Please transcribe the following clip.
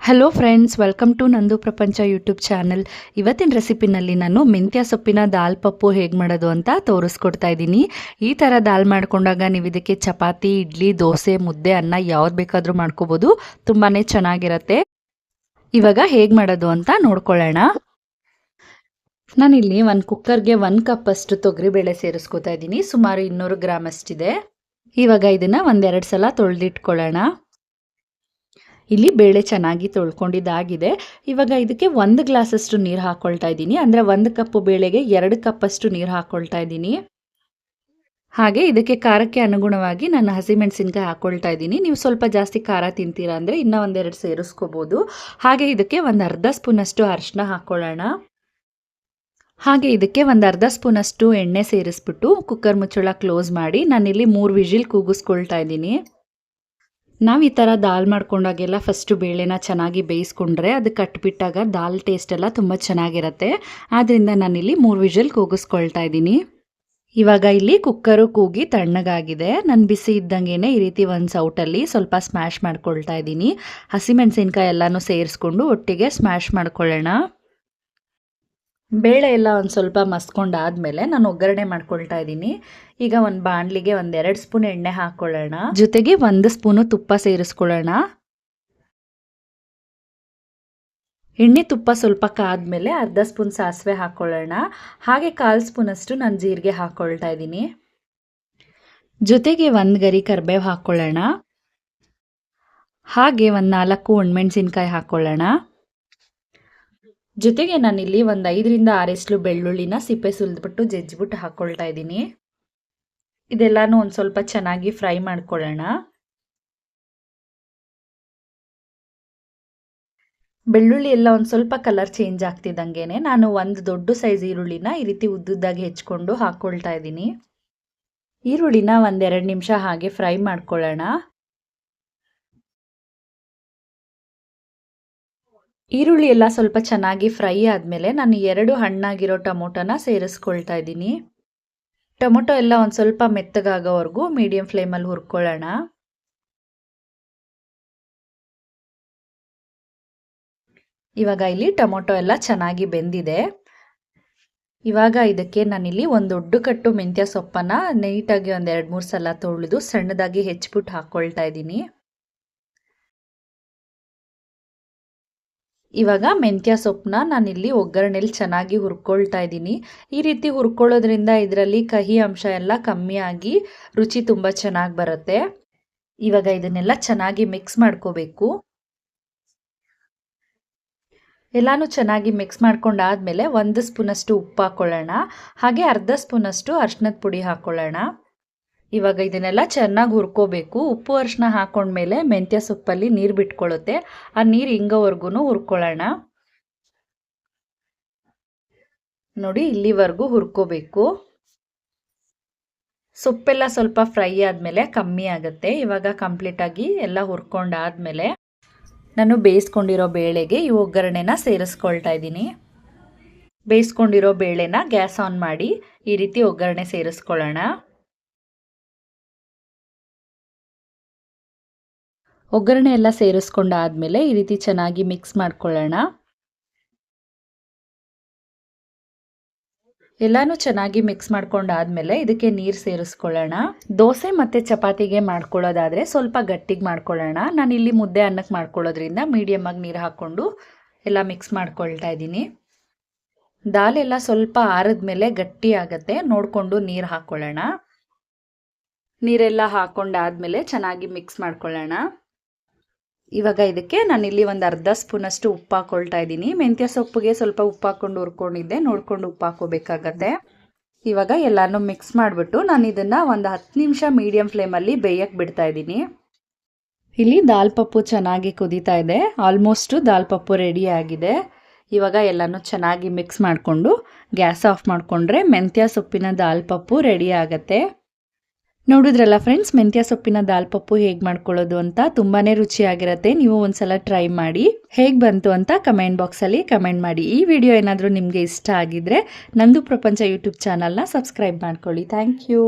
Hello friends welcome to ನಂದು ಪ್ರಪಂಚ YouTube channel ಇವತ್ತಿನ ರೆಸಿಪಿನಲ್ಲಿ ನಾನು ಮೆಂತ್ಯ ಸೊಪ್ಪಿನ ದಾಲ್ ಪಪ್ಪು ಹೇಗೆ ಮಾಡೋದು ಅಂತ ತೋರಿಸ್ಕೊಡ್ತಾ ಇದ್ದೀನಿ. ಈ ಥರ ದಾಲ್ ಮಾಡ್ಕೊಂಡಾಗ ನೀವು ಇದಕ್ಕೆ ಚಪಾತಿ, ಇಡ್ಲಿ, ದೋಸೆ, ಮುದ್ದೆ, ಅನ್ನ ಯಾವ್ದು ಬೇಕಾದರೂ ಮಾಡ್ಕೋಬೋದು. ತುಂಬಾ ಚೆನ್ನಾಗಿರತ್ತೆ. ಇವಾಗ ಹೇಗೆ ಮಾಡೋದು ಅಂತ ನೋಡ್ಕೊಳ್ಳೋಣ. ನಾನಿಲ್ಲಿ ಒಂದು ಕುಕ್ಕರ್ಗೆ ಒಂದು ಕಪ್ ಅಷ್ಟು ತೊಗರಿಬೇಳೆ ಸೇರಿಸ್ಕೊತಾ ಇದ್ದೀನಿ. ಸುಮಾರು ಇನ್ನೂರು ಗ್ರಾಮ್ ಅಷ್ಟಿದೆ. ಇವಾಗ ಇದನ್ನು ಒಂದೆರಡು ಸಲ ತೊಳೆದಿಟ್ಕೊಳ್ಳೋಣ. ಇಲ್ಲಿ ಬೇಳೆ ಚೆನ್ನಾಗಿ ತೊಳ್ಕೊಂಡಿದ್ದಾಗಿದೆ. ಇವಾಗ ಇದಕ್ಕೆ ಒಂದು ಗ್ಲಾಸಷ್ಟು ನೀರು ಹಾಕ್ಕೊಳ್ತಾ ಇದ್ದೀನಿ. ಅಂದರೆ ಒಂದು ಕಪ್ಪು ಬೇಳೆಗೆ ಎರಡು ಕಪ್ಪಷ್ಟು ನೀರು ಹಾಕ್ಕೊಳ್ತಾ ಇದ್ದೀನಿ. ಹಾಗೆ ಇದಕ್ಕೆ ಖಾರಕ್ಕೆ ಅನುಗುಣವಾಗಿ ನಾನು ಹಸಿಮೆಣಸಿನ್ಕಾಯಿ ಹಾಕ್ಕೊಳ್ತಾ ಇದ್ದೀನಿ. ನೀವು ಸ್ವಲ್ಪ ಜಾಸ್ತಿ ಖಾರ ತಿಂತೀರಾ ಅಂದರೆ ಇನ್ನೂ ಒಂದೆರಡು ಸೇರಿಸ್ಕೋಬೋದು. ಹಾಗೆ ಇದಕ್ಕೆ ಒಂದು ಅರ್ಧ ಸ್ಪೂನಷ್ಟು ಅರಿಶಿನ ಹಾಕ್ಕೊಳ್ಳೋಣ ಹಾಗೆ ಇದಕ್ಕೆ ಒಂದು ಅರ್ಧ ಸ್ಪೂನಷ್ಟು ಎಣ್ಣೆ ಸೇರಿಸ್ಬಿಟ್ಟು ಕುಕ್ಕರ್ ಮುಚ್ಚಳ ಕ್ಲೋಸ್ ಮಾಡಿ ನಾನಿಲ್ಲಿ ಮೂರು ವಿಜಿಲ್ ಕೂಗಿಸ್ಕೊಳ್ತಾ ಇದ್ದೀನಿ. ನಾವು ಈ ಥರ ದಾಲ್ ಮಾಡ್ಕೊಂಡಾಗೆಲ್ಲ ಫಸ್ಟು ಬೇಳೆನ ಚೆನ್ನಾಗಿ ಬೇಯಿಸ್ಕೊಂಡ್ರೆ ಅದು ಕಟ್ಬಿಟ್ಟಾಗ ದಾಲ್ ಟೇಸ್ಟ್ ಎಲ್ಲ ತುಂಬ ಚೆನ್ನಾಗಿರುತ್ತೆ. ಆದ್ದರಿಂದ ನಾನಿಲ್ಲಿ ಮೂರು ವಿಷಲ್ ಕೂಗಿಸ್ಕೊಳ್ತಾ ಇದ್ದೀನಿ. ಇವಾಗ ಇಲ್ಲಿ ಕುಕ್ಕರು ಕೂಗಿ ತಣ್ಣಗಾಗಿದೆ. ನಾನು ಬಿಸಿ ಇದ್ದಂಗೆ ಈ ರೀತಿ ಒಂದು ಸೌಟಲ್ಲಿ ಸ್ವಲ್ಪ ಸ್ಮ್ಯಾಶ್ ಮಾಡ್ಕೊಳ್ತಾ ಇದ್ದೀನಿ. ಹಸಿಮೆಣಸಿನ್ಕಾಯಿ ಎಲ್ಲನೂ ಸೇರಿಸ್ಕೊಂಡು ಒಟ್ಟಿಗೆ ಸ್ಮ್ಯಾಶ್ ಮಾಡ್ಕೊಳ್ಳೋಣ. ಬೇಳೆ ಎಲ್ಲ ಒಂದು ಸ್ವಲ್ಪ ಮಸ್ಕೊಂಡಾದ್ಮೇಲೆ ನಾನು ಒಗ್ಗರಣೆ ಮಾಡ್ಕೊಳ್ತಾ ಇದ್ದೀನಿ. ಈಗ ಒಂದು ಬಾಣಲಿಗೆ ಒಂದೆರಡು ಸ್ಪೂನ್ ಎಣ್ಣೆ ಹಾಕ್ಕೊಳ್ಳೋಣ ಜೊತೆಗೆ ಒಂದು ಸ್ಪೂನು ತುಪ್ಪ ಸೇರಿಸ್ಕೊಳ್ಳೋಣ. ಎಣ್ಣೆ ತುಪ್ಪ ಸ್ವಲ್ಪ ಕಾದ್ಮೇಲೆ ಅರ್ಧ ಸ್ಪೂನ್ ಸಾಸಿವೆ ಹಾಕ್ಕೊಳ್ಳೋಣ ಹಾಗೆ ಕಾಲು ಸ್ಪೂನಷ್ಟು ನಾನು ಜೀರಿಗೆ ಹಾಕ್ಕೊಳ್ತಾ ಇದ್ದೀನಿ. ಜೊತೆಗೆ ಒಂದು ಗರಿ ಕರ್ಬೇವು ಹಾಕ್ಕೊಳ್ಳೋಣ ಹಾಗೆ ಒಂದು ನಾಲ್ಕು ಒಣಮೆಣಸಿನ್ಕಾಯಿ ಹಾಕ್ಕೊಳ್ಳೋಣ ಜೊತೆಗೆ ನಾನಿಲ್ಲಿ ಒಂದು ಐದರಿಂದ ಆರೆಸ್ಲು ಬೆಳ್ಳುಳ್ಳಿನ ಸಿಪ್ಪೆ ಸುಲಿದ್ಬಿಟ್ಟು ಜಜ್ಜಿಬಿಟ್ಟು ಹಾಕ್ಕೊಳ್ತಾ ಇದ್ದೀನಿ. ಇದೆಲ್ಲಾನು ಒಂದು ಸ್ವಲ್ಪ ಚೆನ್ನಾಗಿ ಫ್ರೈ ಮಾಡ್ಕೊಳ್ಳೋಣ. ಬೆಳ್ಳುಳ್ಳಿ ಎಲ್ಲ ಒಂದು ಸ್ವಲ್ಪ ಕಲರ್ ಚೇಂಜ್ ಆಗ್ತಿದ್ದಂಗೆ ನಾನು ಒಂದು ದೊಡ್ಡ ಸೈಜ್ ಈರುಳ್ಳಿನ ಈ ರೀತಿ ಉದ್ದುದ್ದಾಗಿ ಹೆಚ್ಕೊಂಡು ಹಾಕ್ಕೊಳ್ತಾ ಇದ್ದೀನಿ. ಈರುಳ್ಳಿನ ಒಂದೆರಡು ನಿಮಿಷ ಹಾಗೆ ಫ್ರೈ ಮಾಡ್ಕೊಳ್ಳೋಣ. ಈರುಳ್ಳಿ ಎಲ್ಲ ಸ್ವಲ್ಪ ಚೆನ್ನಾಗಿ ಫ್ರೈ ಆದಮೇಲೆ ನಾನು ಎರಡು ಹಣ್ಣಾಗಿರೋ ಟೊಮೊಟೊನ ಸೇರಿಸ್ಕೊಳ್ತಾ ಇದ್ದೀನಿ. ಟೊಮೊಟೊ ಎಲ್ಲ ಒಂದು ಸ್ವಲ್ಪ ಮೆತ್ತಗಾಗೋವರೆಗೂ ಮೀಡಿಯಂ ಫ್ಲೇಮಲ್ಲಿ ಹುರ್ಕೊಳ್ಳೋಣ. ಇವಾಗ ಇಲ್ಲಿ ಟೊಮೊಟೊ ಎಲ್ಲ ಚೆನ್ನಾಗಿ ಬೆಂದಿದೆ. ಇವಾಗ ಇದಕ್ಕೆ ನಾನಿಲ್ಲಿ ಒಂದು ದೊಡ್ಡ ಕಟ್ಟು ಮೆಂತ್ಯ ಸೊಪ್ಪನ್ನು ನೀಟಾಗಿ ಒಂದು ಎರಡು ಮೂರು ಸಲ ತೊಳೆದು ಸಣ್ಣದಾಗಿ ಹೆಚ್ಚಿಬಿಟ್ಟು ಹಾಕ್ಕೊಳ್ತಾ ಇದ್ದೀನಿ. ಇವಾಗ ಮೆಂತ್ಯ ಸೊಪ್ಪನ್ನ ನಾನಿಲ್ಲಿ ಒಗ್ಗರಣೆಲಿ ಚೆನ್ನಾಗಿ ಹುರ್ಕೊಳ್ತಾ ಇದ್ದೀನಿ. ಈ ರೀತಿ ಹುರ್ಕೊಳ್ಳೋದ್ರಿಂದ ಇದರಲ್ಲಿ ಕಹಿ ಅಂಶ ಎಲ್ಲ ಕಮ್ಮಿಯಾಗಿ ರುಚಿ ತುಂಬ ಚೆನ್ನಾಗಿ ಬರುತ್ತೆ. ಇವಾಗ ಇದನ್ನೆಲ್ಲ ಚೆನ್ನಾಗಿ ಮಿಕ್ಸ್ ಮಾಡ್ಕೋಬೇಕು. ಎಲ್ಲಾನು ಚೆನ್ನಾಗಿ ಮಿಕ್ಸ್ ಮಾಡ್ಕೊಂಡಾದ್ಮೇಲೆ ಒಂದು ಸ್ಪೂನಷ್ಟು ಉಪ್ಪು ಹಾಕ್ಕೊಳ್ಳೋಣ ಹಾಗೆ ಅರ್ಧ ಸ್ಪೂನಷ್ಟು ಅರ್ಶಿನದ ಪುಡಿ ಹಾಕ್ಕೊಳ್ಳೋಣ ಇವಾಗ ಇದನ್ನೆಲ್ಲ ಚೆನ್ನಾಗಿ ಹುರ್ಕೋಬೇಕು. ಉಪ್ಪು ಅರಿಶಿನ ಹಾಕೊಂಡ್ಮೇಲೆ ಮೆಂತ್ಯ ಸೊಪ್ಪಲ್ಲಿ ನೀರು ಬಿಟ್ಕೊಳ್ಳುತ್ತೆ ಆ ನೀರು ಹಿಂಗೋವರೆಗೂ ಹುರ್ಕೊಳ್ಳೋಣ. ನೋಡಿ, ಇಲ್ಲಿವರೆಗೂ ಹುರ್ಕೋಬೇಕು. ಸೊಪ್ಪೆಲ್ಲ ಸ್ವಲ್ಪ ಫ್ರೈ ಆದಮೇಲೆ ಕಮ್ಮಿ ಆಗುತ್ತೆ. ಇವಾಗ ಕಂಪ್ಲೀಟಾಗಿ ಎಲ್ಲ ಹುರ್ಕೊಂಡಾದ್ಮೇಲೆ ನಾನು ಬೇಯಿಸ್ಕೊಂಡಿರೋ ಬೇಳೆಗೆ ಈ ಒಗ್ಗರಣೆನ ಸೇರಿಸ್ಕೊಳ್ತಾ ಇದ್ದೀನಿ. ಬೇಯಿಸ್ಕೊಂಡಿರೋ ಬೇಳೆನ ಗ್ಯಾಸ್ ಆನ್ ಮಾಡಿ ಈ ರೀತಿ ಒಗ್ಗರಣೆ ಸೇರಿಸ್ಕೊಳ್ಳೋಣ. ಒಗ್ಗರಣೆ ಎಲ್ಲ ಸೇರಿಸ್ಕೊಂಡಾದ್ಮೇಲೆ ಈ ರೀತಿ ಚೆನ್ನಾಗಿ ಮಿಕ್ಸ್ ಮಾಡ್ಕೊಳ್ಳೋಣ. ಎಲ್ಲಾನು ಚೆನ್ನಾಗಿ ಮಿಕ್ಸ್ ಮಾಡ್ಕೊಂಡಾದ್ಮೇಲೆ ಇದಕ್ಕೆ ನೀರು ಸೇರಿಸ್ಕೊಳ್ಳೋಣ. ದೋಸೆ ಮತ್ತು ಚಪಾತಿಗೆ ಮಾಡ್ಕೊಳ್ಳೋದಾದರೆ ಸ್ವಲ್ಪ ಗಟ್ಟಿಗೆ ಮಾಡ್ಕೊಳ್ಳೋಣ. ನಾನು ಇಲ್ಲಿ ಮುದ್ದೆ ಅನ್ನಕ್ಕೆ ಮಾಡ್ಕೊಳ್ಳೋದ್ರಿಂದ ಮೀಡಿಯಮ್ ಆಗಿ ನೀರು ಹಾಕ್ಕೊಂಡು ಎಲ್ಲ ಮಿಕ್ಸ್ ಮಾಡ್ಕೊಳ್ತಾ ಇದ್ದೀನಿ. ದಾಲ್ ಎಲ್ಲ ಸ್ವಲ್ಪ ಆರಿದ್ಮೇಲೆ ಗಟ್ಟಿ ಆಗತ್ತೆ. ನೋಡಿಕೊಂಡು ನೀರು ಹಾಕ್ಕೊಳ್ಳೋಣ. ನೀರೆಲ್ಲ ಹಾಕ್ಕೊಂಡಾದ್ಮೇಲೆ ಚೆನ್ನಾಗಿ ಮಿಕ್ಸ್ ಮಾಡ್ಕೊಳ್ಳೋಣ. ಇವಾಗ ಇದಕ್ಕೆ ನಾನಿಲ್ಲಿ ಒಂದು ಅರ್ಧ ಸ್ಪೂನಷ್ಟು ಉಪ್ಪು ಹಾಕ್ಕೊಳ್ತಾ ಇದ್ದೀನಿ. ಮೆಂತ್ಯ ಸೊಪ್ಪಿಗೆ ಸ್ವಲ್ಪ ಉಪ್ಪು ಹಾಕ್ಕೊಂಡು ಹುರ್ಕೊಂಡಿದ್ದೆ. ನೋಡ್ಕೊಂಡು ಉಪ್ಪು ಹಾಕೋಬೇಕಾಗತ್ತೆ. ಇವಾಗ ಎಲ್ಲನೂ ಮಿಕ್ಸ್ ಮಾಡಿಬಿಟ್ಟು ನಾನು ಇದನ್ನು ಒಂದು ಹತ್ತು ನಿಮಿಷ ಮೀಡಿಯಮ್ ಫ್ಲೇಮಲ್ಲಿ ಬೇಯಕ್ಕೆ ಬಿಡ್ತಾ ಇದ್ದೀನಿ. ಇಲ್ಲಿ ದಾಲ್ ಪಪ್ಪು ಚೆನ್ನಾಗಿ ಕುದೀತಾ ಇದೆ. ಆಲ್ಮೋಸ್ಟು ದಾಲ್ ಪಪ್ಪು ರೆಡಿ ಆಗಿದೆ. ಇವಾಗ ಎಲ್ಲನೂ ಚೆನ್ನಾಗಿ ಮಿಕ್ಸ್ ಮಾಡಿಕೊಂಡು ಗ್ಯಾಸ್ ಆಫ್ ಮಾಡಿಕೊಂಡ್ರೆ ಮೆಂತ್ಯ ಸೊಪ್ಪಿನ ದಾಲ್ ಪಪ್ಪು ರೆಡಿ ಆಗುತ್ತೆ. ನೋಡಿದ್ರಲ್ಲ ಫ್ರೆಂಡ್ಸ್ ಮೆಂತ್ಯ ಸೊಪ್ಪಿನ ದಾಲ್ ಪಪ್ಪು ಹೇಗೆ ಮಾಡ್ಕೊಳ್ಳೋದು ಅಂತ ತುಂಬಾ ರುಚಿಯಾಗಿರುತ್ತೆ. ನೀವು ಒಂದ್ಸಲ ಟ್ರೈ ಮಾಡಿ, ಹೇಗೆ ಬಂತು ಅಂತ ಕಮೆಂಟ್ ಬಾಕ್ಸಲ್ಲಿ ಕಮೆಂಟ್ ಮಾಡಿ. ಈ ವಿಡಿಯೋ ಏನಾದರೂ ನಿಮಗೆ ಇಷ್ಟ ಆಗಿದ್ರೆ ನಂದು ಪ್ರಪಂಚ ಯೂಟ್ಯೂಬ್ ಚಾನಲ್ನ ಸಬ್ಸ್ಕ್ರೈಬ್ ಮಾಡ್ಕೊಳ್ಳಿ. Thank you